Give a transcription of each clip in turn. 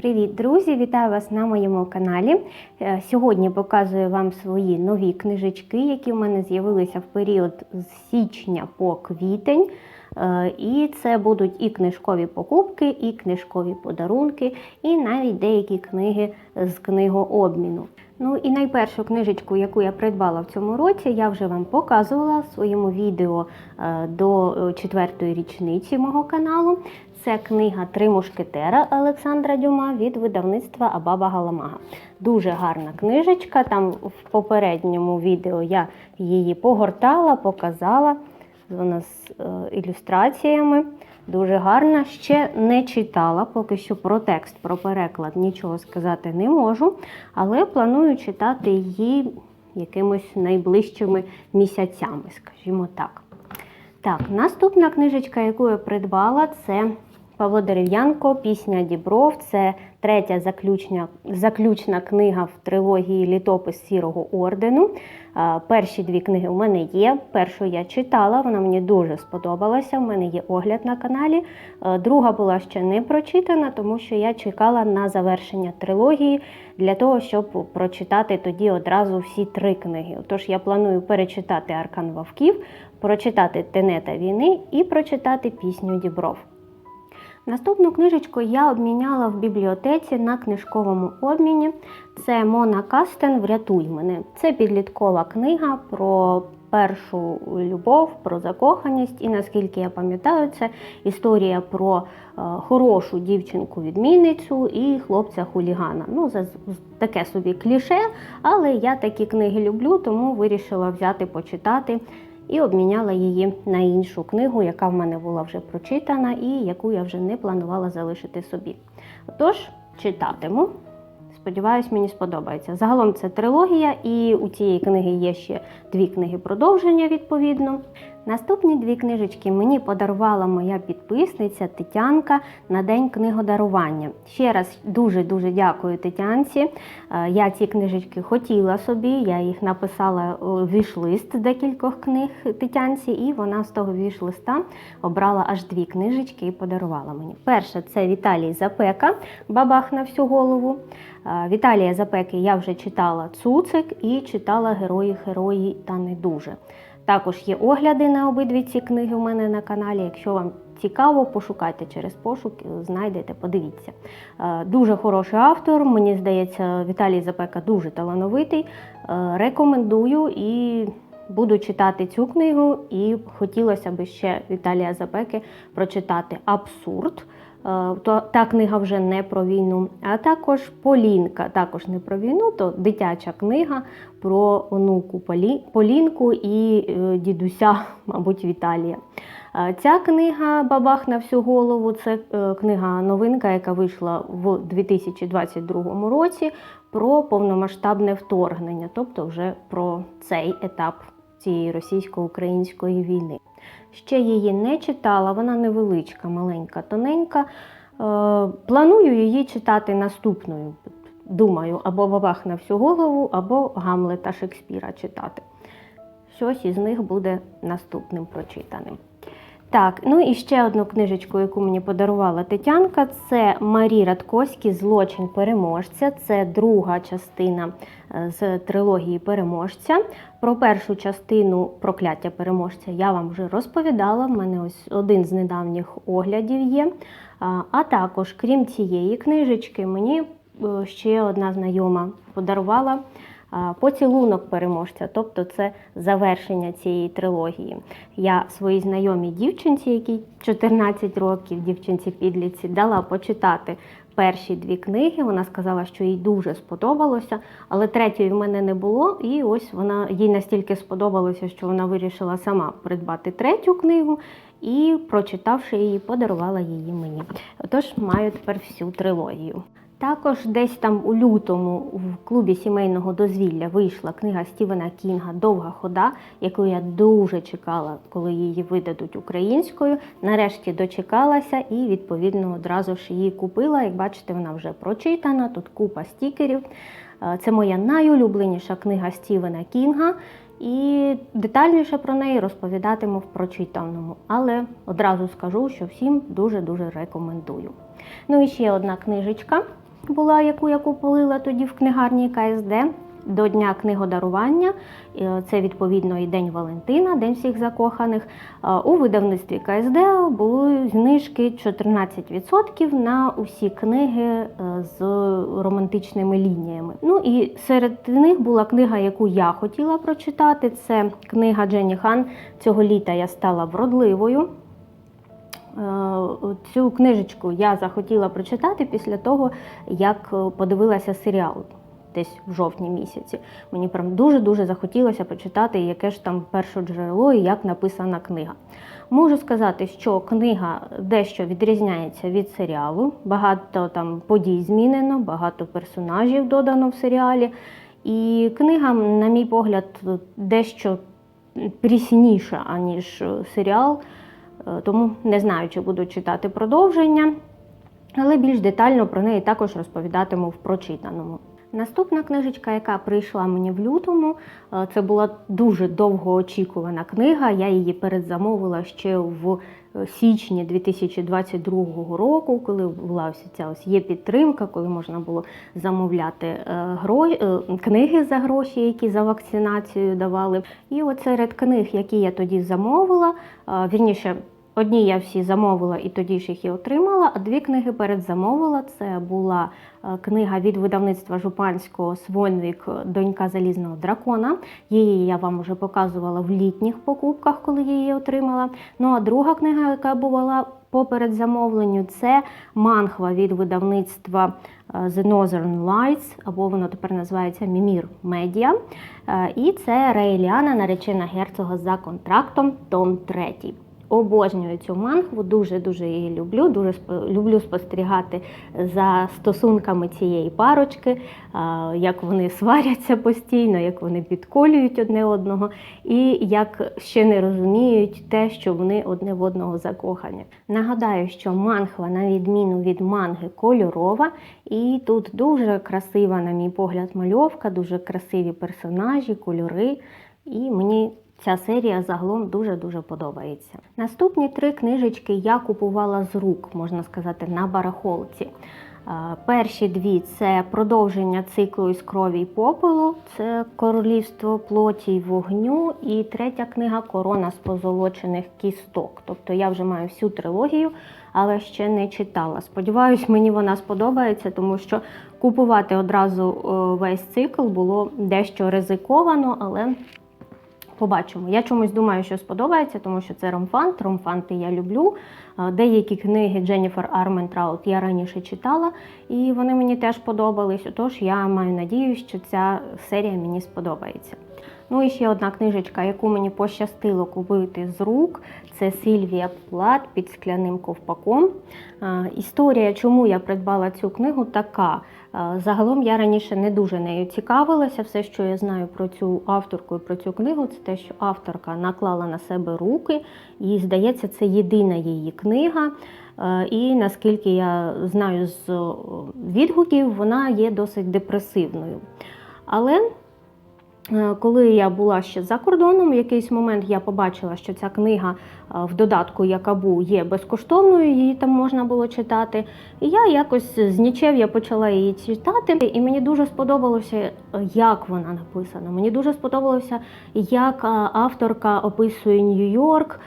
Привіт, друзі! Вітаю вас на моєму каналі. Е, Сьогодні показую вам свої нові книжечки, які в мене з'явилися в період з січня по квітень. Е, І це будуть і книжкові покупки, і книжкові подарунки, і навіть деякі книги з книгообміну. Ну і найпершу книжечку, яку я придбала в цьому році, я вже вам показувала в своєму відео е, до четвертої річниці мого каналу. Це книга Три мушкетера Олександра Дюма від видавництва Абаба Галамага. Дуже гарна книжечка. Там в попередньому відео я її погортала, показала. Вона з е, ілюстраціями. Дуже гарна. Ще не читала, поки що про текст, про переклад нічого сказати не можу, але планую читати її якимось найближчими місяцями, скажімо так. Так, наступна книжечка, яку я придбала, це Павло Дерев'янко, Пісня Дібров. Це третя заключна, заключна книга в трилогії Літопис Сірого ордену. Перші дві книги у мене є. Першу я читала, вона мені дуже сподобалася. У мене є огляд на каналі. Друга була ще не прочитана, тому що я чекала на завершення трилогії для того, щоб прочитати тоді одразу всі три книги. Тож я планую перечитати Аркан Вовків, прочитати Тенета війни і прочитати пісню Дібров. Наступну книжечку я обміняла в бібліотеці на книжковому обміні. Це Мона Кастен Врятуй мене. Це підліткова книга про першу любов, про закоханість. І наскільки я пам'ятаю, це історія про е, хорошу дівчинку-відмінницю і хлопця-хулігана. Ну, таке собі кліше, але я такі книги люблю, тому вирішила взяти почитати і обміняла її на іншу книгу, яка в мене була вже прочитана і яку я вже не планувала залишити собі. Тож читатиму. Сподіваюсь, мені сподобається. Загалом це трилогія, і у цієї книги є ще дві книги продовження, відповідно. Наступні дві книжечки мені подарувала моя підписниця Тетянка на день книгодарування. Ще раз дуже-дуже дякую Тетянці. Е, Я ці книжечки хотіла собі, я їх написала у віш-лист декількох книг Тетянці, і вона з того віш-листа обрала аж дві книжечки і подарувала мені. Перша це Віталій Запека, бабах на всю голову. Е, Віталія Запеки я вже читала Цуцик і читала Герої, герої та не дуже. Також є огляди на обидві ці книги у мене на каналі. Якщо вам цікаво, пошукайте через пошук, знайдете, подивіться. Е, Дуже хороший автор. Мені здається, Віталій Запека дуже талановитий. Е, Рекомендую і буду читати цю книгу. І хотілося б ще Віталія Запеки прочитати Абсурд. Е, То та книга вже не про війну, а також Полінка, також не про війну, то дитяча книга про онуку Полі- Полінку і е, дідуся, мабуть, Віталія. Е, Ця книга Бабах на всю голову це книга новинка, яка вийшла в 2022 році про повномасштабне вторгнення, тобто вже про цей етап цієї російсько-української війни. Ще її не читала, вона невеличка, маленька, тоненька. Е, Планую її читати наступною. Думаю, або Бабах на всю голову, або Гамлета Шекспіра читати. Щось із них буде наступним прочитаним. Так, ну і ще одну книжечку, яку мені подарувала Тетянка, це Марі Радковський Злочин переможця. Це друга частина е, з трилогії переможця. Про першу частину прокляття переможця я вам вже розповідала. В мене ось один з недавніх оглядів є. А, А також, крім цієї книжечки, мені е, ще одна знайома подарувала. Поцілунок переможця, тобто це завершення цієї трилогії. Я своїй знайомій дівчинці, якій 14 років, дівчинці підліці, дала почитати перші дві книги. Вона сказала, що їй дуже сподобалося, але третьої в мене не було. І ось вона їй настільки сподобалося, що вона вирішила сама придбати третю книгу. І, прочитавши її, подарувала її мені. Отож, маю тепер всю трилогію. Також десь там у лютому в клубі сімейного дозвілля вийшла книга Стівена Кінга Довга хода, яку я дуже чекала, коли її видадуть українською. Нарешті дочекалася і, відповідно, одразу ж її купила. Як бачите, вона вже прочитана, тут купа стікерів. Е, Це моя найулюбленіша книга Стівена Кінга. І детальніше про неї розповідатиму в прочитаному, але одразу скажу, що всім дуже-дуже рекомендую. Ну і ще одна книжечка. Була, яку я купила тоді в книгарні КСД. До Дня книгодарування, Е, це відповідно і День Валентина, День всіх закоханих. Е, У видавництві КСД були знижки 14% на усі книги е, з романтичними лініями. Ну і серед них була книга, яку я хотіла прочитати. Це книга Дженні Хан. Цього літа я стала вродливою. Е, Цю книжечку я захотіла прочитати після того, як е, подивилася серіал десь в жовтні місяці. Мені прям дуже-дуже захотілося почитати, яке ж там перше джерело і як написана книга. Можу сказати, що книга дещо відрізняється від серіалу. Багато там подій змінено, багато персонажів додано в серіалі. І книга, на мій погляд, дещо прісніша, аніж е, серіал. Е, Тому не знаю, чи буду читати продовження, але більш детально про неї також розповідатиму в прочитаному. Наступна книжечка, яка прийшла мені в лютому, е, це була дуже довгоочікувана книга. Я її передзамовила ще в е, січні 2022 року, коли була ось ця ось є підтримка, коли можна було замовляти е, книги за гроші, які за вакцинацію давали. І от серед книг, які я тоді замовила, вірніше. Одні я всі замовила і тоді ж їх і отримала, а дві книги передзамовила. Це була е, книга від видавництва Жупанського Свонвік Донька залізного дракона. Її я вам вже показувала в літніх покупках, коли я її отримала. Ну а друга книга, яка була по передзамовленню, це манхва від видавництва е, The Northern Lights, або воно тепер називається Мімір Медіа. Е, І це Рейліана, наречена герцога за контрактом, том 3. Обожнюю цю манхву, дуже-дуже її люблю. Дуже люблю спостерігати за стосунками цієї парочки, як вони сваряться постійно, як вони підколюють одне одного, і як ще не розуміють те, що вони одне в одного закохані. Нагадаю, що манхва, на відміну від манги, кольорова, і тут дуже красива, на мій погляд, мальовка, дуже красиві персонажі, кольори. І мені Ця серія загалом дуже-дуже подобається. Наступні три книжечки я купувала з рук, можна сказати, на барахолці. Е, Перші дві це продовження циклу із крові й попелу, це Королівство плоті й вогню. І третя книга Корона з позолочених кісток. Тобто я вже маю всю трилогію, але ще не читала. Сподіваюсь, мені вона сподобається, тому що купувати одразу е, весь цикл було дещо ризиковано, але Побачимо. Я чомусь думаю, що сподобається, тому що це ромфант. Ромфанти я люблю. Е, Деякі книги Дженніфер Арментраут я раніше читала, і вони мені теж подобались. Отож, я маю надію, що ця серія мені сподобається. Ну і ще одна книжечка, яку мені пощастило купити з рук, це Сильвія Плат під скляним ковпаком. Е, Історія, чому я придбала цю книгу, така. Загалом я раніше не дуже нею цікавилася. Все, що я знаю про цю авторку і про цю книгу, це те, що авторка наклала на себе руки, і здається, це єдина її книга. І наскільки я знаю з відгуків, вона є досить депресивною. Але Коли я була ще за кордоном, в якийсь момент я побачила, що ця книга е, в додатку Якабу є безкоштовною, її там можна було читати. І я якось з нічев'я почала її читати, і мені дуже сподобалося, е, як вона написана. Мені дуже сподобалося, як е, авторка описує Нью-Йорк.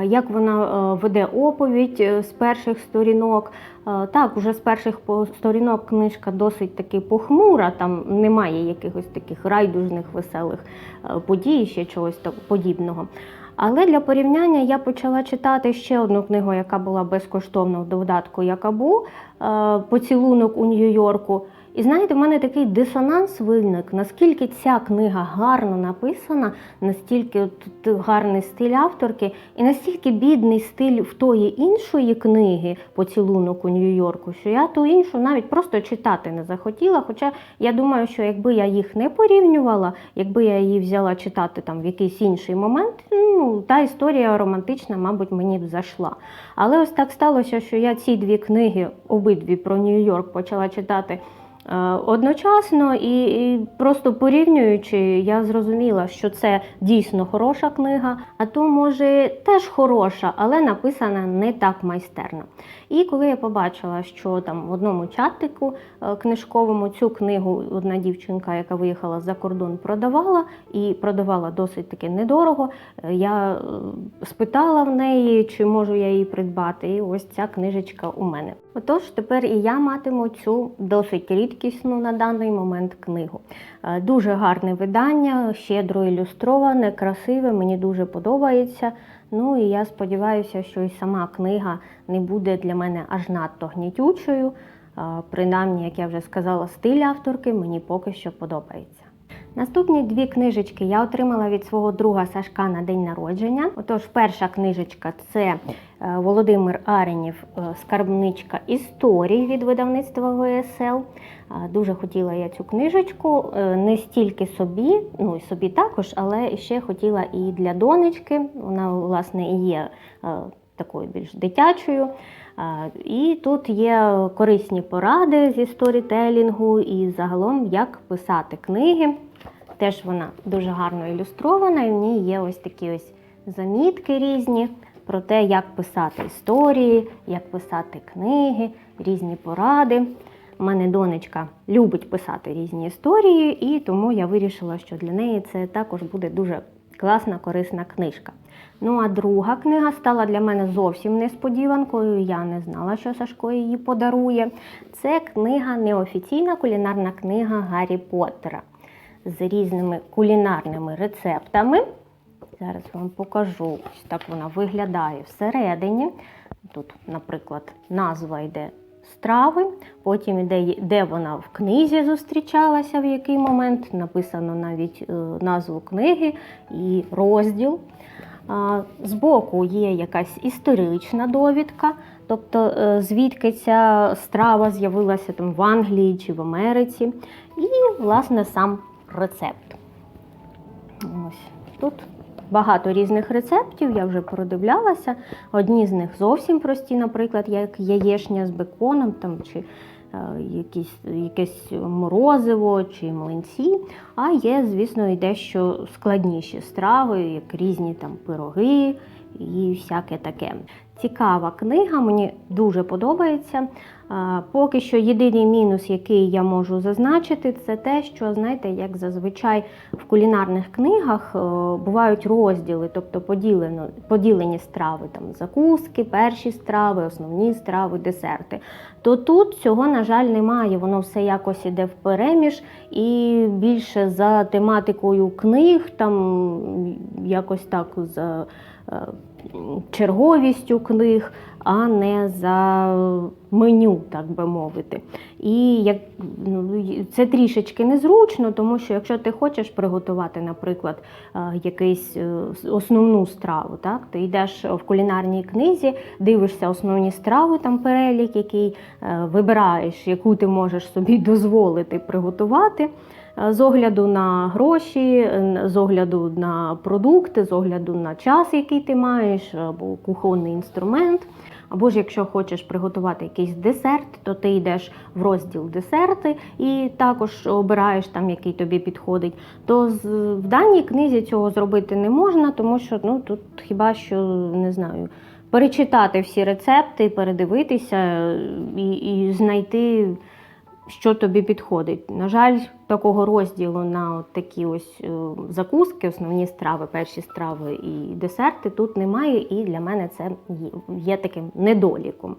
е, Як вона е, веде оповідь е, з перших сторінок. Е, Так, уже з перших сторінок книжка досить таки похмура, там немає якихось таких райдужних веселих е, подій, ще чогось подібного. Але для порівняння я почала читати ще одну книгу, яка була безкоштовно в додатку Якабу е, Поцілунок у Нью-Йорку. І знаєте, в мене такий дисонанс виник, наскільки ця книга гарно написана, настільки тут гарний стиль авторки, і настільки бідний стиль в тої іншої книги Поцілунок у Нью-Йорку, що я ту іншу навіть просто читати не захотіла. Хоча я думаю, що якби я їх не порівнювала, якби я її взяла читати там в якийсь інший момент, ну та історія романтична, мабуть, мені б зайшла. Але ось так сталося, що я ці дві книги, обидві про Нью-Йорк, почала читати Одночасно і, і просто порівнюючи, я зрозуміла, що це дійсно хороша книга, а то, може, теж хороша, але написана не так майстерно. І коли я побачила, що там в одному чатику е, книжковому цю книгу одна дівчинка, яка виїхала за кордон, продавала і продавала досить таки недорого, е, я е, спитала в неї, чи можу я її придбати. І ось ця книжечка у мене. Отож, тепер і я матиму цю досить рідкісну на даний момент книгу. Е, Дуже гарне видання, щедро ілюстроване, красиве, мені дуже подобається. Ну і я сподіваюся, що і сама книга не буде для мене аж надто гнітючою. Е, Принаймні, як я вже сказала, стиль авторки мені поки що подобається. Наступні дві книжечки я отримала від свого друга Сашка на день народження. Отож, перша книжечка це е, Володимир Аренів, е, скарбничка історій від видавництва ВСЛ. Дуже хотіла я цю книжечку, е, не стільки собі, ну і собі також, але ще хотіла і для донечки. Вона, власне, і є такою більш дитячою. І тут є корисні поради зі сторітелінгу і загалом як писати книги. Теж вона дуже гарно ілюстрована, і в ній є ось такі ось замітки різні про те, як писати історії, як писати книги, різні поради. У мене донечка любить писати різні історії, і тому я вирішила, що для неї це також буде дуже класна, корисна книжка. Ну а друга книга стала для мене зовсім несподіванкою. Я не знала, що Сашко її подарує. Це книга, неофіційна кулінарна книга Гаррі Поттера з різними кулінарними рецептами. Зараз вам покажу. Ось так вона виглядає всередині. Тут, наприклад, назва йде страви, потім йде, де вона в книзі зустрічалася, в який момент. Написано навіть е, назву книги і розділ. Збоку є якась історична довідка, тобто е, звідки ця страва з'явилася там в Англії чи в Америці, і, власне, сам рецепт. Ось тут багато різних рецептів, я вже продивлялася. Одні з них зовсім прості, наприклад, як яєшня з беконом там, чи е, якісь, якесь морозиво чи млинці. А є, звісно, і дещо складніші страви, як різні там пироги і всяке таке. Цікава книга, мені дуже подобається. Поки що єдиний мінус, який я можу зазначити, це те, що знаєте, як зазвичай в кулінарних книгах е, бувають розділи, тобто поділено, поділені страви, там закуски, перші страви, основні страви, десерти. То тут цього, на жаль, немає. Воно все якось іде в переміж і більше за тематикою книг, там якось так за черговістю книг, а не за меню, так би мовити. І як, ну, це трішечки незручно, тому що якщо ти хочеш приготувати, наприклад, е, якусь е, основну страву, так, ти йдеш в кулінарній книзі, дивишся основні страви, там перелік, який е, вибираєш, яку ти можеш собі дозволити приготувати. Е, З огляду на гроші, з огляду на продукти, з огляду на час, який ти маєш, або кухонний інструмент. Або ж якщо хочеш приготувати якийсь десерт, то ти йдеш в розділ десерти і також обираєш там, який тобі підходить. То в даній книзі цього зробити не можна, тому що ну, тут хіба що не знаю. Перечитати всі рецепти, передивитися е, і, і знайти що тобі підходить. На жаль, такого розділу на от такі ось е, закуски, основні страви, перші страви і десерти тут немає, і для мене це є- є таким недоліком.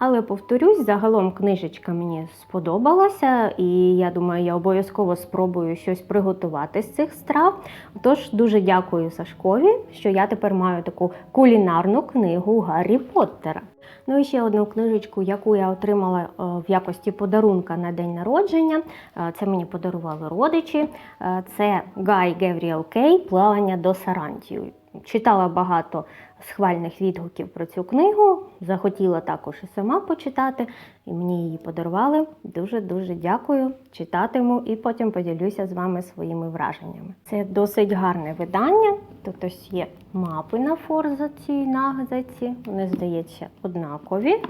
Але повторюсь, загалом книжечка мені сподобалася, і я думаю, я обов'язково спробую щось приготувати з цих страв. Тож дуже дякую Сашкові, що я тепер маю таку кулінарну книгу Гаррі Поттера. Ну і ще одну книжечку, яку я отримала е, в якості подарунка на день народження. Е, Це мені подарували родичі. Е, Це Гай Гевріел Кей Плавання до Сарантію. Читала багато схвальних відгуків про цю книгу. Захотіла також і сама почитати, і мені її подарували. Дуже дуже дякую. Читатиму і потім поділюся з вами своїми враженнями. Це досить гарне видання. Тут ось є мапи на форзаці і нагзаці. Вони, здається, однакові.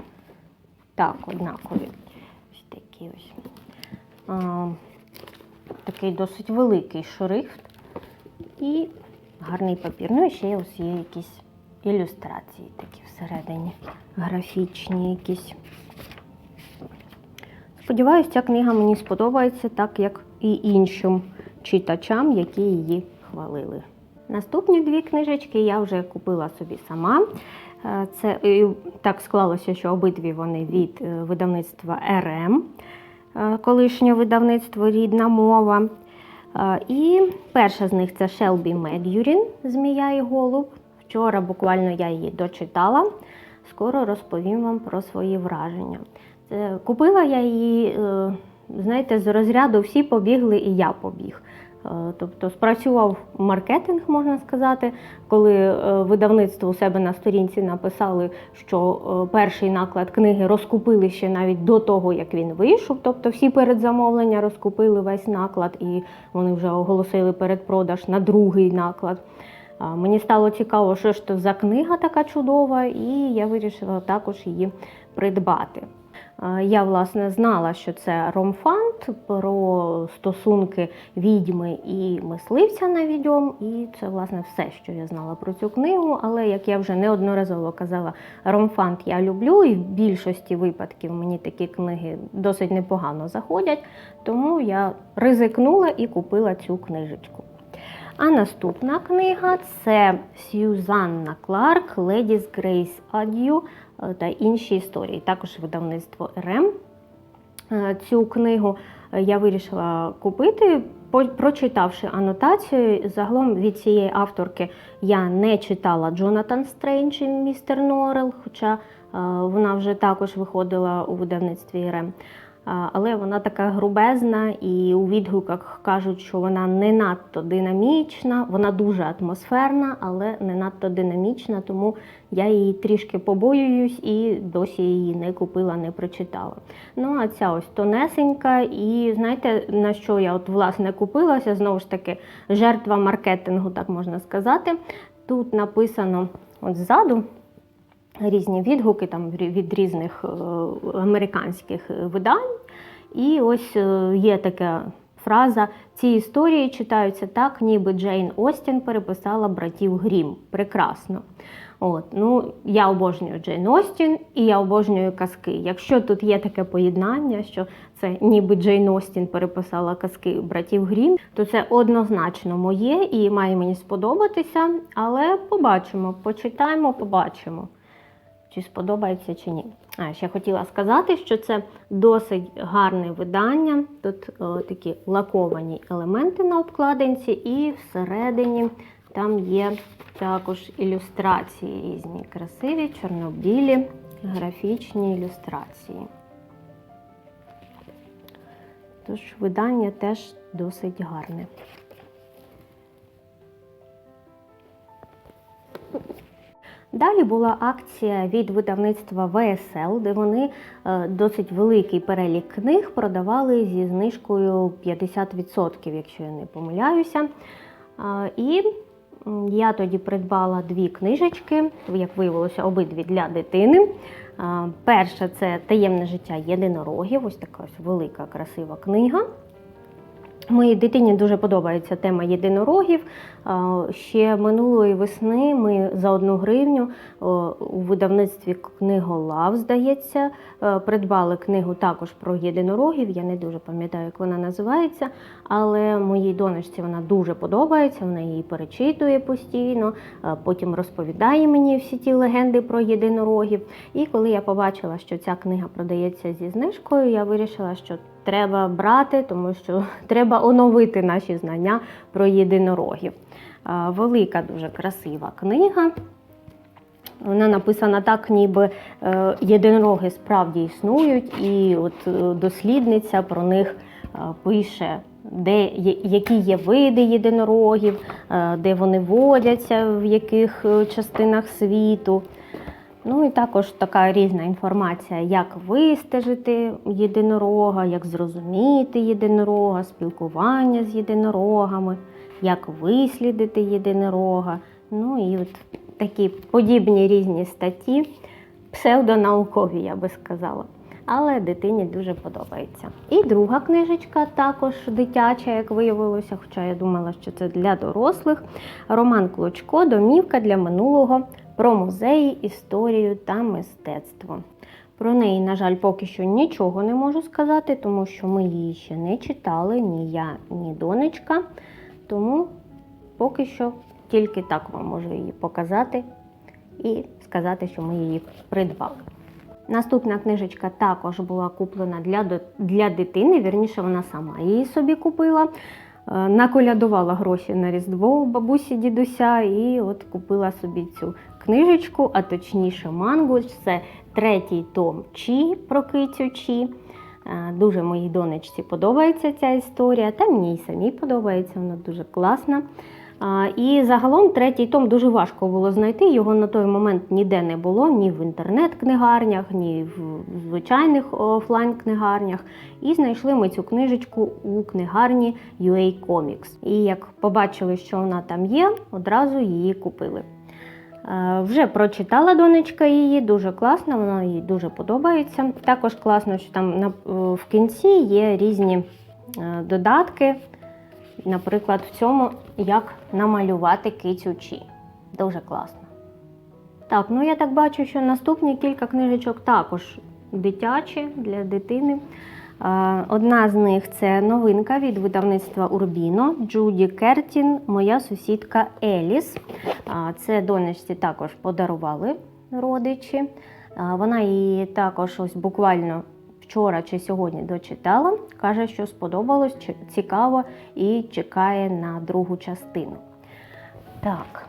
Так, однакові. Ось такі ось. а, такий досить великий шрифт і гарний папір. Ну і ще ось є якісь ілюстрації такі всередині, графічні якісь. Сподіваюсь, ця книга мені сподобається, так як і іншим читачам, які її хвалили. Наступні дві книжечки я вже купила собі сама. Е, Це е, так склалося, що обидві вони від е, видавництва РМ, колишнє видавництво Рідна мова. І перша з них це Шелбі Медюрін Змія і голуб. Вчора буквально я її дочитала. Скоро розповім вам про свої враження. Купила я її, е, знаєте, з розряду всі побігли і я побіг. Е, Тобто спрацював маркетинг, можна сказати, коли е, видавництво у себе на сторінці написали, що е, перший наклад книги розкупили ще навіть до того, як він вийшов. Тобто всі передзамовлення розкупили весь наклад, і вони вже оголосили передпродаж на другий наклад. Мені стало цікаво, що ж це за книга така чудова, і я вирішила також її придбати. Я, власне, знала, що це ромфант про стосунки відьми і мисливця на відьом, і це, власне, все, що я знала про цю книгу. Але, як я вже неодноразово казала, ромфант я люблю, і в більшості випадків мені такі книги досить непогано заходять, тому я ризикнула і купила цю книжечку. А наступна книга це Сьюзанна Кларк, Ледіс Грейс Ад'ю та інші історії. Також видавництво РМ. Е, Цю книгу е, я вирішила купити, прочитавши анотацію. Загалом від цієї авторки я не читала Джонатан Стрендж і містер Норрел, хоча е, вона вже також виходила у видавництві РМ. Але вона така грубезна, і у відгуках кажуть, що вона не надто динамічна, вона дуже атмосферна, але не надто динамічна, тому я її трішки побоююсь і досі її не купила, не прочитала. Ну а ця ось тонесенька, і знаєте, на що я от власне купилася? Знову ж таки, жертва маркетингу, так можна сказати. Тут написано от ззаду різні відгуки там від різних е, американських е, видань. І ось е, є така фраза: ці історії читаються так, ніби Джейн Остін переписала братів Грім. Прекрасно. От, ну, я обожнюю Джейн Остін і я обожнюю казки. Якщо тут є таке поєднання, що це ніби Джейн Остін переписала казки братів Грім, то це однозначно моє і має мені сподобатися. Але побачимо, почитаємо, побачимо чи сподобається чи ні. А ще хотіла сказати, що це досить гарне видання. Тут о, такі лаковані елементи на обкладинці, і всередині там є також ілюстрації різні, красиві, чорнобілі, графічні ілюстрації. Тож видання теж досить гарне. Далі була акція від видавництва ВСЛ, де вони е, досить великий перелік книг продавали зі знижкою 50%, якщо я не помиляюся. І я тоді придбала дві книжечки, як виявилося, обидві для дитини. Перша це Таємне життя єдинорогів, ось така ось велика красива книга. Моїй дитині дуже подобається тема єдинорогів. Ще минулої весни ми за одну гривню у видавництві книголав, здається, е, придбали книгу також про єдинорогів. Я не дуже пам'ятаю, як вона називається, але моїй донечці вона дуже подобається. Вона її перечитує постійно, е, потім розповідає мені всі ті легенди про єдинорогів. І коли я побачила, що ця книга продається зі знижкою, я вирішила, що треба брати, тому що треба оновити наші знання про єдинорогів. Велика, дуже красива книга. Вона написана так, ніби е, єдинороги справді існують, і от е, дослідниця про них е, пише, де, які є види єдинорогів, де вони водяться, в яких частинах світу. Ну і також така різна інформація, як вистежити єдинорога, як зрозуміти єдинорога, спілкування з єдинорогами, як вислідити єдинорога. Ну і от такі подібні різні статті, псевдонаукові, я би сказала. але дитині дуже подобається. І друга книжечка також дитяча, як виявилося, хоча я думала, що це для дорослих. Роман Клочко Домівка для минулого про музеї, історію та мистецтво. Про неї, на жаль, поки що нічого не можу сказати, тому що ми її ще не читали, ні я, ні донечка. Тому поки що тільки так вам можу її показати і сказати, що ми її придбали. Наступна книжечка також була куплена для, для дитини, вірніше, вона сама її собі купила. Е, Наколядувала гроші на Різдво у бабусі дідуся і от купила собі цю книжечку, а точніше мангу. Це третій том Чі про кицю Чі. Е, Дуже моїй донечці подобається ця історія, та мені й самій подобається, вона дуже класна. І загалом третій том дуже важко було знайти. Його на той момент ніде не було, ні в інтернет-книгарнях, ні в звичайних офлайн-книгарнях. І знайшли ми цю книжечку у книгарні UA Comics. І як побачили, що вона там є, одразу її купили. Е, Вже прочитала донечка її, дуже класно, вона їй дуже подобається. Також класно, що там е, в кінці є різні е, додатки, наприклад, в цьому, як намалювати кицю Чі. Дуже класно. Так, ну я так бачу, що наступні кілька книжечок також дитячі для дитини. Е, Одна з них це новинка від видавництва Урбіно Джуді Кертін, моя сусідка Еліс. Це донечці також подарували родичі. Вона її також ось буквально вчора чи сьогодні дочитала. Каже, що сподобалось, цікаво і чекає на другу частину. Так.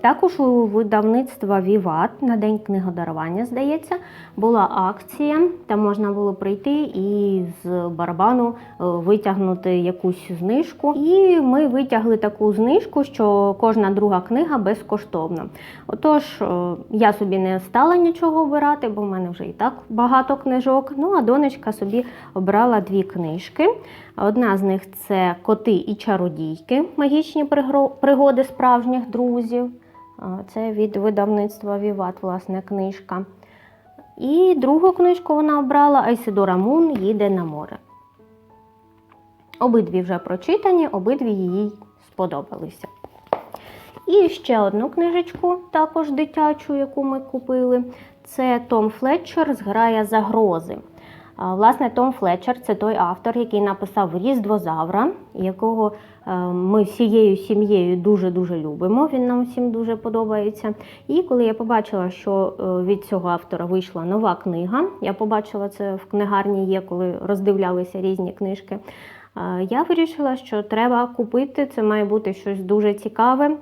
Також у видавництва Віват на день книгодарування, здається, була акція. Там можна було прийти і з барабану е, витягнути якусь знижку. І ми витягли таку знижку, що кожна друга книга безкоштовна. Отож, е, я собі не стала нічого обирати, бо в мене вже і так багато книжок. Ну а донечка собі обрала дві книжки. Одна з них це Коти і чародійки, магічні пригоди справжніх друзів. Це від видавництва Віват, власне, книжка. І другу книжку вона обрала Айсидора Мун їде на море. Обидві вже прочитані, обидві їй сподобалися. І ще одну книжечку, також дитячу, яку ми купили. Це Том Флетчер Зграя загрози. Власне, Том Флетчер це той автор, який написав Різдвозавра, якого е, ми всією сім'єю дуже-дуже любимо. Він нам всім дуже подобається. І коли я побачила, що е, від цього автора вийшла нова книга, я побачила це в книгарні є, коли роздивлялися різні книжки. е, Я вирішила, що треба купити, це має бути щось дуже цікаве.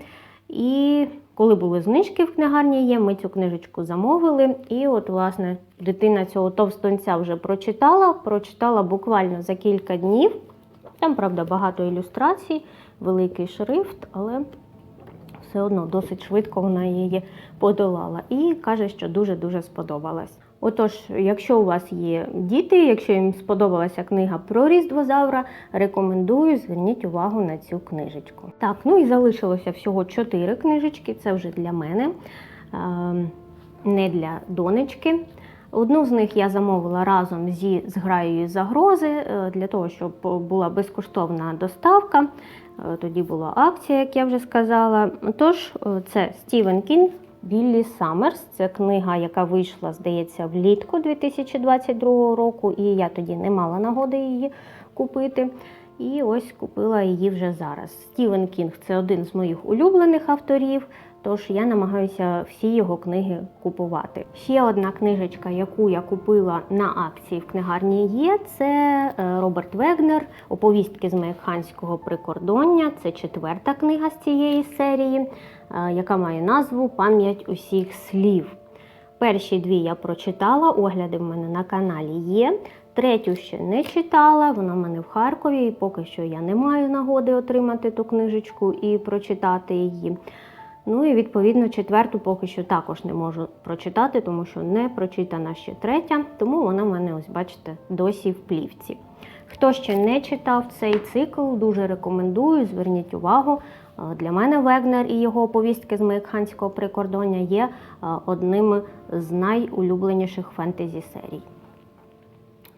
І коли були знижки в книгарні є, ми цю книжечку замовили. І от, власне, дитина цього товстонця вже прочитала. Прочитала буквально за кілька днів. Там, правда, багато ілюстрацій, великий шрифт, але все одно досить швидко вона її подолала. І каже, що дуже-дуже сподобалась. Отож, якщо у вас є діти, якщо їм сподобалася книга про Різдвозавра, рекомендую, зверніть увагу на цю книжечку. Так, ну і залишилося всього чотири книжечки, це вже для мене, ем, не для донечки. Одну з них я замовила разом зі зграєю загрози е, для того, щоб була безкоштовна доставка. Е, Тоді була акція, як я вже сказала. Тож, е, це Стівен Кінг Біллі Саммерс. Це книга, яка вийшла, здається, влітку 2022 року, і я тоді не мала нагоди її купити. І ось купила її вже зараз. Стівен Кінг це один з моїх улюблених авторів. Тож я намагаюся всі його книги купувати. Ще одна книжечка, яку я купила на акції в книгарні є, це е, Роберт Вегнер Оповістки з Механського прикордоння. Це четверта книга з цієї серії, яка має назву Пам'ять усіх слів. Перші дві я прочитала, огляди в мене на каналі є. Третю ще не читала, вона в мене в Харкові, і поки що я не маю нагоди отримати ту книжечку і прочитати її. Ну і відповідно четверту поки що також не можу прочитати, тому що не прочитана ще третя, тому вона в мене, ось бачите, досі в плівці. Хто ще не читав цей цикл, дуже рекомендую, зверніть увагу. Е, Для мене Вегнер і його оповістки з Механського прикордоння є е, одним з найулюбленіших фентезі серій.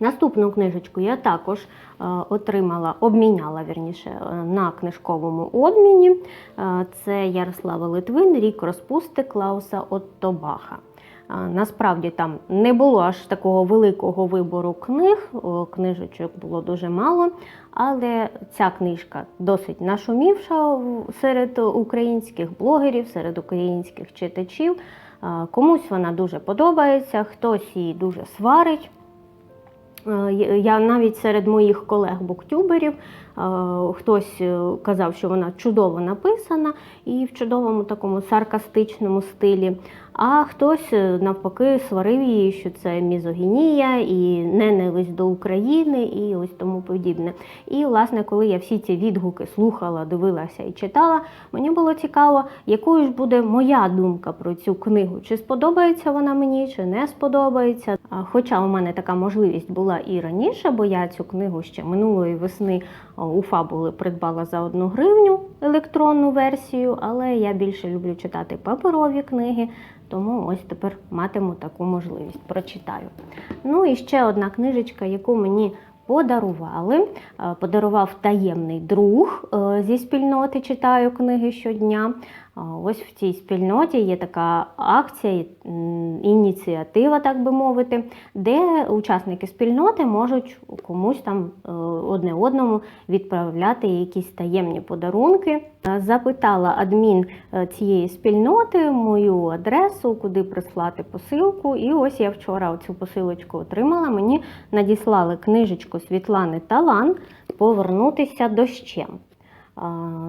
Наступну книжечку я також е, отримала, обміняла вірніше на книжковому обміні. Це Ярослава Литвин, Рік розпусти Клауса Оттобаха. Насправді там не було аж такого великого вибору книг, книжечок було дуже мало, але ця книжка досить нашумівша серед українських блогерів, серед українських читачів. Комусь вона дуже подобається, хтось її дуже сварить. Я навіть серед моїх колег-буктюберів хтось е, казав, що вона чудово написана і в чудовому такому саркастичному стилі. А хтось е, навпаки сварив її, що це мізогінія і ненависть до України, і ось тому подібне. І, власне, коли я всі ці відгуки слухала, дивилася і читала, мені було цікаво, якою ж буде моя думка про цю книгу. Чи сподобається вона мені, чи не сподобається. Хоча у мене така можливість була і раніше, бо я цю книгу ще минулої весни а, у Фабули придбала за одну гривню електронну версію, але я більше люблю читати паперові книги. Тому ось тепер матиму таку можливість, прочитаю. Ну і ще одна книжечка, яку мені подарували. Е, Подарував таємний друг е, зі спільноти читаю книги щодня. Ось в цій спільноті є така акція, ініціатива, так би мовити, де учасники спільноти можуть комусь там е, одне одному відправляти якісь таємні подарунки. Е, Запитала адмін е, цієї спільноти мою адресу, куди прислати посилку. І ось я вчора цю посилочку отримала. Мені надіслали книжечку Світлани Талан Повернутися дощем.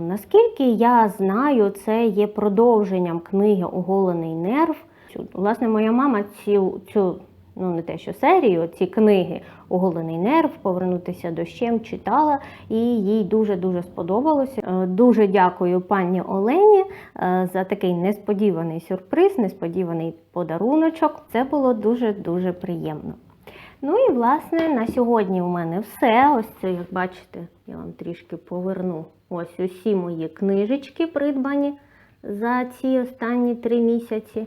Наскільки я знаю, це є продовженням книги Оголений нерв. Власне, моя мама цю, цю ну не те, що серію, ці книги Оголений нерв, повернутися дощем читала, і їй дуже-дуже сподобалося. Е, Дуже дякую пані Олені е, за такий несподіваний сюрприз, несподіваний подаруночок. Це було дуже-дуже приємно. Ну і власне на сьогодні у мене все. Ось це, як бачите, я вам трішки поверну. Ось усі мої книжечки придбані за ці останні три місяці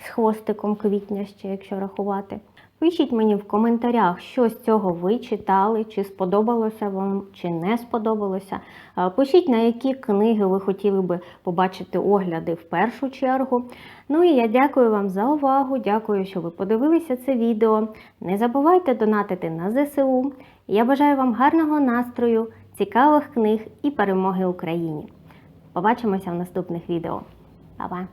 з хвостиком квітня ще, якщо рахувати. Пишіть мені в коментарях, що з цього ви читали, чи сподобалося вам, чи не сподобалося. Пишіть, на які книги ви хотіли би побачити огляди в першу чергу. Ну і я дякую вам за увагу. Дякую, що ви подивилися це відео. Не забувайте донатити на ЗСУ. Я бажаю вам гарного настрою, цікавих книг і перемоги Україні. Побачимося в наступних відео. Па-па!